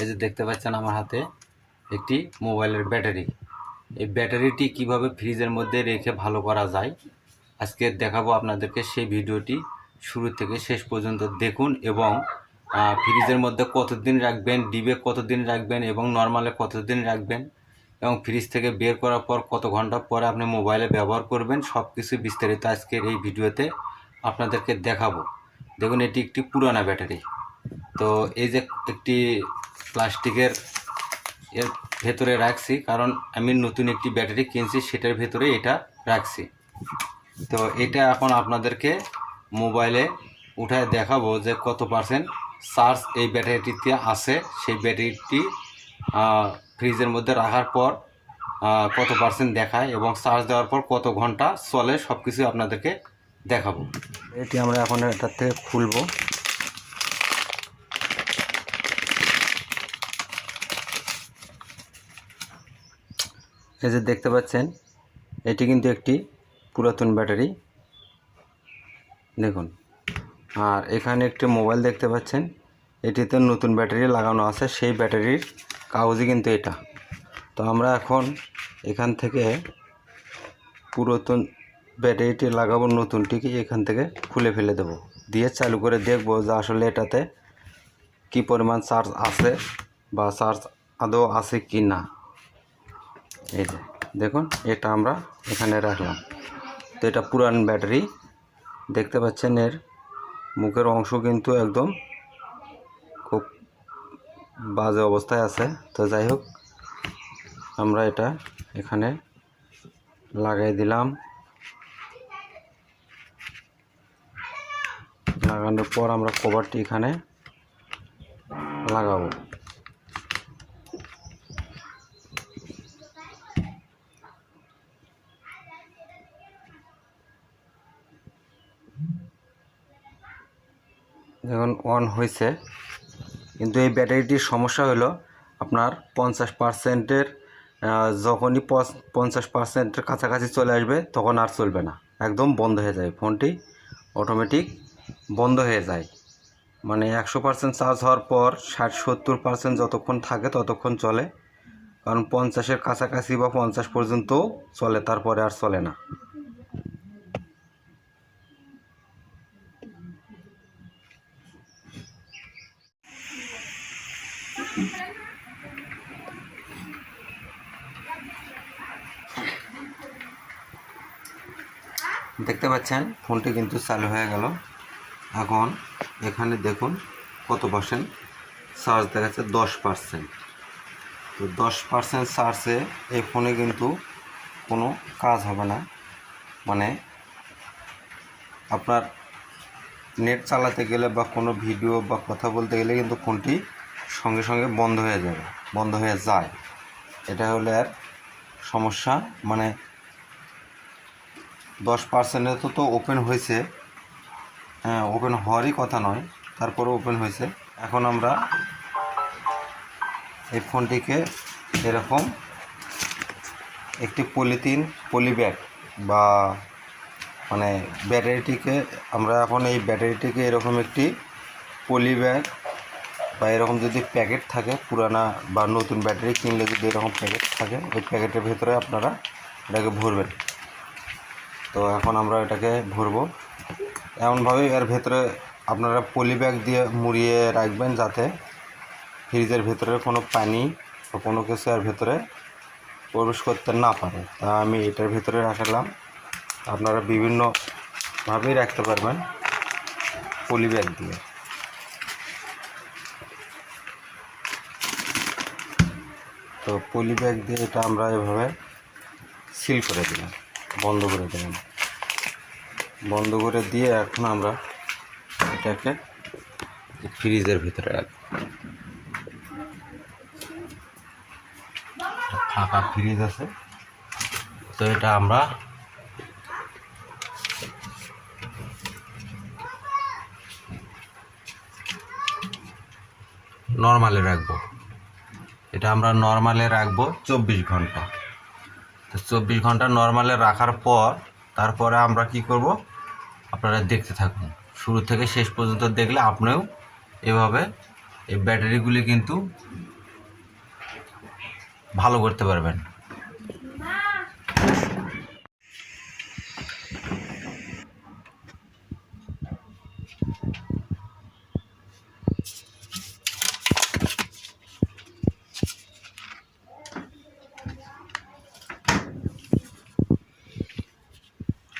এই যে দেখতে পাচ্ছেন আমার হাতে একটি মোবাইলের ব্যাটারি। এই ব্যাটারিটি কীভাবে ফ্রিজের মধ্যে রেখে ভালো করা যায়, আজকে দেখাবো আপনাদেরকে সেই ভিডিওটি শুরু থেকে শেষ পর্যন্ত দেখুন এবং ফ্রিজের মধ্যে কতদিন রাখবেন, ডিবে কতদিন রাখবেন এবং নর্মালে কতদিন রাখবেন এবং ফ্রিজ থেকে বের করার পর কত ঘণ্টা পরে আপনি মোবাইলে ব্যবহার করবেন সব কিছু বিস্তারিত আজকের এই ভিডিওতে আপনাদেরকে দেখাবো। দেখুন, এটি একটি পুরানা ব্যাটারি। তো এই যে একটি প্লাস্টিকের এর ভেতরে রাখছি, কারণ আমি নতুন একটি ব্যাটারি কিনছি, সেটার ভেতরে এটা রাখছি। তো এটা এখন আপনাদেরকে মোবাইলে উঠায় দেখাবো যে কত পার্সেন্ট চার্জ এই ব্যাটারিটিতে আছে। সেই ব্যাটারিটি ফ্রিজের মধ্যে রাখার পর কত পার্সেন্ট দেখায় এবং চার্জ দেওয়ার পর কত ঘণ্টা চলে সব কিছু আপনাদেরকে দেখাবো। এটি আমরা এখন এটার থেকে খুলবো। এই যে দেখতে পাচ্ছেন, এটি কিন্তু একটি পুরাতন ব্যাটারি। দেখুন, আর এখানে একটি মোবাইল দেখতে পাচ্ছেন, এটিতে নতুন ব্যাটারি লাগানো আছে, সেই ব্যাটারির কাগজই কিন্তু এটা। তো আমরা এখন এখান থেকে পুরাতন ব্যাটারিটি লাগাবো নতুনটিকে, এখান থেকে খুলে ফেলে দেবো। দিয়ে চালু করে দেখব যে আসলে এটাতে কি পরিমাণ চার্জ আছে বা চার্জ আদৌ আছে কি না। এই যে, দেখুন, এটা আমরা এখানে রাখলাম। তো এটা পুরান ব্যাটারি। দেখতে পাচ্ছেন এর মুখের অংশ কিন্তু একদম খুব বাজে অবস্থায় আছে। তো যাই হোক, আমরা এটা এখানে লাগাই দিলাম। লাগানোর পর আমরা কভারটি এখানে লাগাবো। এখন অন হয়েছে। কিন্তু এই ব্যাটারিটির সমস্যা হলো আপনার পঞ্চাশ পার্সেন্টের যখনই পঞ্চাশ পার্সেন্টের কাছাকাছি চলে আসবে তখন আর চলবে না। একদম বন্ধ হয়ে যায় ফোনটি অটোমেটিক বন্ধ হয়ে যায়। মানে একশো পার্সেন্ট চার্জ হওয়ার পর ষাট সত্তর পার্সেন্ট যতক্ষণ থাকে ততক্ষণ চলে। কারণ পঞ্চাশের কাছাকাছি বা পঞ্চাশ পর্যন্ত চলে, তারপরে আর চলে না। দেখতে পাচ্ছেন, ফোনটি কিন্তু চালু হয়ে গেল। এখন এখানে দেখুন কত পার্সেন্ট চার্জ দেখাচ্ছে, দশ পার্সেন্ট তো দশ পার্সেন্ট চার্জে এই ফোনে কিন্তু কোনো কাজ হবে না। মানে আপনার নেট চালাতে গেলে বা কোনো ভিডিও বা কথা বলতে গেলে কিন্তু ফোনটি সঙ্গে সঙ্গে বন্ধ হয়ে যাবে, বন্ধ হয়ে যায়। এটা হলে আর সমস্যা মানে দশ পার্সেন্টে তো তো ওপেন হয়েছে। হ্যাঁ ওপেন হওয়ারই কথা নয় তারপরে ওপেন হয়েছে। এখন আমরা এই ফোনটিকে এরকম একটি পলিথিন, পলিব্যাগ বা মানে ব্যাটারিটিকে আমরা এখন এই ব্যাটারিটিকে এরকম একটি পলি ব্যাগ বা এরকম যদি প্যাকেট থাকে, পুরানা বা নতুন ব্যাটারি কিনলে যদি এরকম প্যাকেট থাকে ওই প্যাকেটের ভেতরে আপনারা এটাকে ভরবেন। তো এখন আমরা এটাকে ভরবো। এমনভাবে এর ভেতরে আপনারা পলি ব্যাগ দিয়ে মুড়িয়ে রাখবেন যাতে ফ্রিজের ভেতরে কোনো পানি বা কোনো কিছু এর ভেতরে প্রবেশ করতে না পারে। তা আমি এটার ভেতরে রাখলাম। আপনারা বিভিন্নভাবেই রাখতে পারবেন পলি ব্যাগ দিয়ে। তো পলি ব্যাগ দিয়ে এটা আমরা এভাবে সিল করে দিলাম। বন্ধ করে দিলাম। বন্ধ করে দিয়ে এখন আমরা এটাকে ফ্রিজের ভিতরে রাখব। ফাঁকা ফ্রিজ আছে। তো এটা আমরা নর্মালে রাখব। এটা আমরা নর্মালে রাখব চব্বিশ ঘণ্টা। তো চব্বিশ ঘণ্টা নর্মালে রাখার পর, তারপরে আমরা কি করব? আপনারা দেখতে থাকুন। শুরু থেকে শেষ পর্যন্ত দেখলে আপনিও এভাবে এই ব্যাটারিগুলি কিন্তু ভালো করতে পারবেন।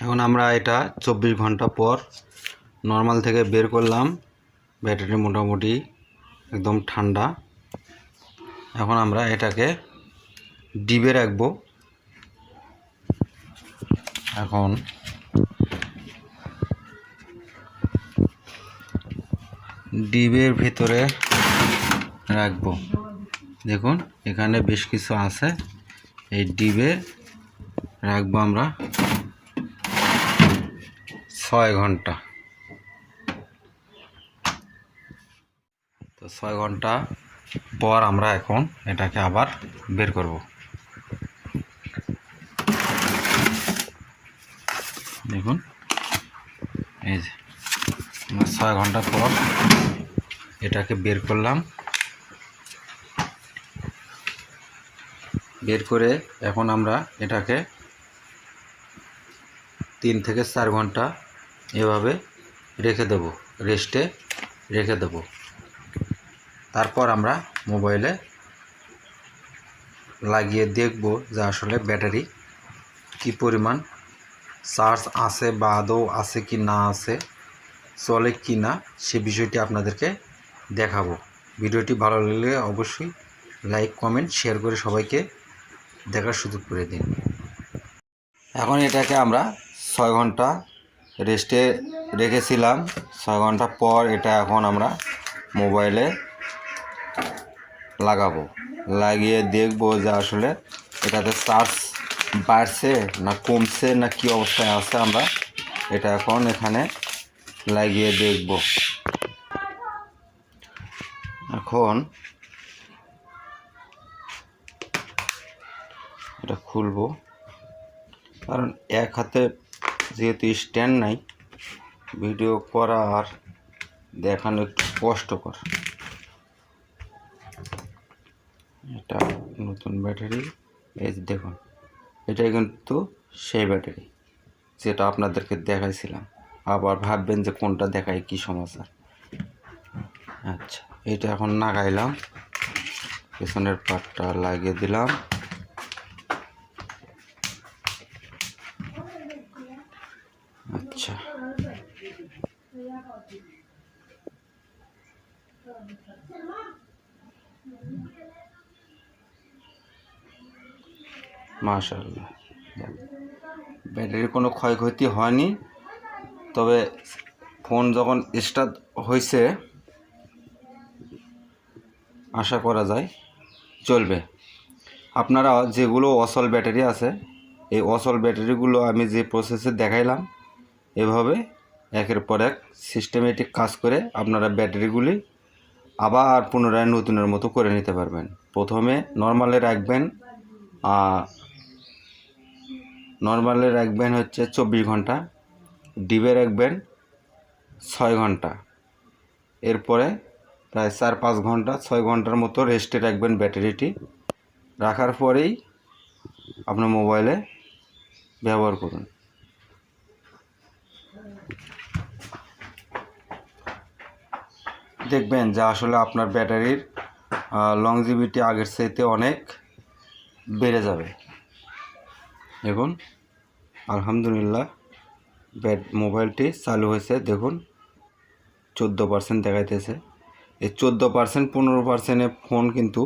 এখন আমরা এটা চব্বিশ ঘণ্টা পর নর্মাল থেকে বের করলাম। ব্যাটারি মোটামুটি একদম ঠান্ডা। এখন আমরা এটাকে ডিবে রাখব। এখন ডিবের ভিতরে রাখব। দেখুন, এখানে বেশ কিছু আছে। এই ডিবে রাখব আমরা। ছয় ঘণ্টা। তো ছয় ঘণ্টা পর আমরা এখন এটাকে আবার বের করব। দেখুন, এই যে ছয় ঘণ্টা পর এটাকে বের করলাম। বের করে এখন আমরা এটাকে তিন থেকে চার ঘণ্টা এভাবে রেখে দেব রেস্টে রেখে দেব। তারপর আমরা মোবাইলে লাগিয়ে দেখব যে আসলে ব্যাটারি কি পরিমাণ চার্জ আছে বা আদৌ আছে কি না আছে, চলে কি না, সে বিষয়টি আপনাদেরকে দেখাবো। ভিডিওটি ভালো লাগলে অবশ্যই লাইক কমেন্ট শেয়ার করে সবাইকে দেখার সুযোগ করে দিন। এখন এটাকে আমরা ছয় ঘণ্টা রেস্টে রেখেছিলাম। ছয় ঘণ্টা পর এটা এখন আমরা মোবাইলে লাগাবো। লাগিয়ে দেখব যে আসলে এটাতে চার্জ বাড়ছে না কমছে না কি অবস্থায় আছে আমরা এটা এখন এখানে লাগিয়ে দেখব। এখন এটা খুলবো। কারণ এক হাতে যেহেতু স্ট্যান্ড নাই, ভিডিও করা আর দেখানো একটু কষ্টকর। এটা নতুন ব্যাটারি, এই দেখুন, এটাই কিন্তু সেই ব্যাটারি যেটা আপনাদেরকে দেখাইছিলাম। আবার ভাববেন যে কোনটা দেখায়, কি সমস্যা আচ্ছা এটা এখন লাগাইলাম পেছনের পাটটা লাগিয়ে দিলাম আচ্ছা মাশাল্লাহ ব্যাটারির কোনো ক্ষয়ক্ষতি হয়নি, তবে ফোন যখন স্টার্ট হয়েছে আশা করা যায় চলবে। আপনারা যেগুলো অসল ব্যাটারি আছে, এই অসল ব্যাটারিগুলো আমি যে প্রসেসে দেখাইলাম, এভাবে একের পর এক সিস্টেমেটিক কাজ করে আপনারা ব্যাটারিগুলি আবার পুনরায় নতুনের মতো করে নিতে পারবেন। প্রথমে নর্মালে রাখবেন নর্মালে রাখবেন হচ্ছে চব্বিশ ঘণ্টা ডিবে রাখবেন ছয় ঘণ্টা। এরপরে প্রায় চার পাঁচ ঘণ্টা, ছয় ঘণ্টার মতো রেস্টে রাখবেন ব্যাটারিটি। রাখার পরেই আপনার মোবাইলে ব্যবহার করুন। দেখবেন যে আসলে আপনার ব্যাটারির লংজিভিটি আগের চাইতে অনেক বেড়ে যাবে। দেখুন, আলহামদুলিল্লাহ, ব্যাট, মোবাইলটি চালু হয়েছে, দেখুন, চোদ্দ পার্সেন্ট দেখাইতেছে। এই চোদ্দ পার্সেন্ট পনেরো পার্সেন্টে ফোন কিন্তু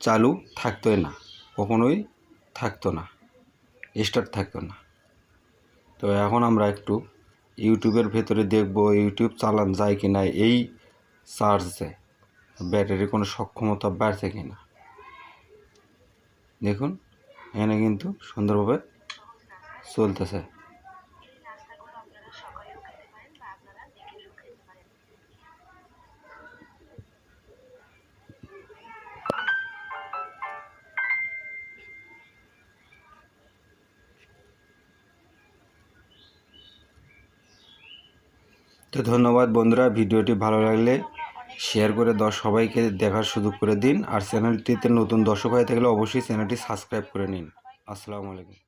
চালু থাকতোই না, কখনোই থাকতো না স্টার্ট থাকতো না। তো এখন আমরা একটু ইউটিউবের ভেতরে দেখব ইউটিউব চালান যায় কি না এই চার্জে ব্যাটারির কোনো সক্ষমতা বাড়ছে কি না দেখুন, এখানে কিন্তু সুন্দরভাবে চলতেছে। তো ধন্যবাদ বন্ধুরা, ভিডিওটি ভালো লাগলে শেয়ার করে দশ সবাইকে দেখার সুযোগ করে দিন। আর চ্যানেলটিতে নতুন দর্শক হয়ে থাকলে অবশ্যই চ্যানেলটি সাবস্ক্রাইব করে নিন। আসসালামু আলাইকুম।